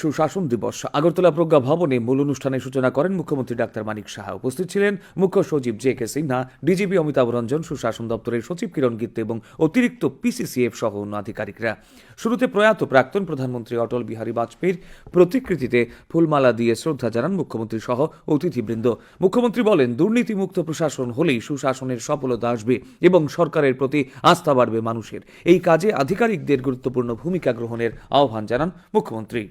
সুশাসন দিবস। আগরতলা প্রজ্ঞা ভবনে মূল অনুষ্ঠানের সূচনা করেন মুখ্যমন্ত্রী ডাক্তার মানিক সাহা। উপস্থিত ছিলেন মুখ্য সচিব J K Sinha, DGP Amitabh Ranjan, সুশাসন দপ্তরের সচিব কিরণ গিত্তে এবং অতিরিক্ত পিসিসিএফ সহ অন্য আধিকারিকরা। শুরুতে প্রয়াত প্রাক্তন প্রধানমন্ত্রী অটল বিহারী বাজপেয়ীর প্রতিকৃতিতে ফুলমালা দিয়ে শ্রদ্ধা জানান মুখ্যমন্ত্রী সহ অতিথিবৃন্দ। মুখ্যমন্ত্রী বলেন, দুর্নীতিমুক্ত প্রশাসন হলেই সুশাসনের সফলতা আসবে এবং সরকারের প্রতি আস্থা বাড়বে মানুষের। এই কাজে আধিকারিকদের গুরুত্বপূর্ণ ভূমিকা গ্রহণের আহ্বান জানান মুখ্যমন্ত্রী।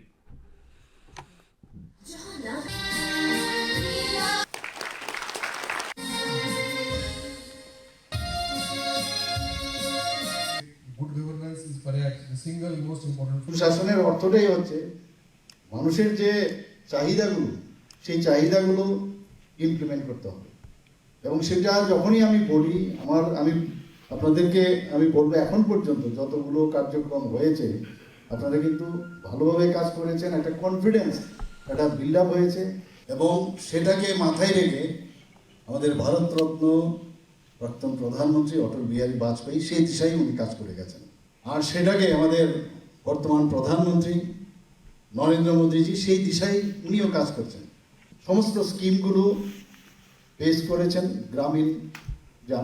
সুশাসনের অর্থটাই হচ্ছে মানুষের যে চাহিদাগুলো, সেই চাহিদাগুলো ইমপ্লিমেন্ট করতে হবে। এবং সেটা যখনই আমি বলি, আমার, আমি আপনাদেরকে, আমি বলব এখন পর্যন্ত যতগুলো কার্যক্রম হয়েছে, আপনারা কিন্তু ভালোভাবে কাজ করেছেন, একটা কনফিডেন্স একটা বিল্ড আপ হয়েছে, এবং সেটাকে মাথায় রেখে আমাদের ভারতরত্ন প্রাক্তন প্রধানমন্ত্রী অটল বিহারী বাজপেয়ী সেই দিশায় উনি কাজ করে গেছেন। আর সেটাকে আমাদের বর্তমান প্রধানমন্ত্রী নরেন্দ্র মোদীজি সেই দিশায় উনিও কাজ করছেন। সমস্ত স্কিমগুলো পেশ করেছেন গ্রামীণ যে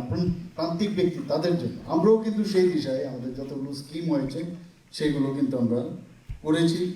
প্রান্তিক ব্যক্তি তাদের জন্য। আমরাও কিন্তু সেই দিশায় আমাদের যতগুলো স্কিম হয়েছে, সেগুলো কিন্তু আমরা করেছি।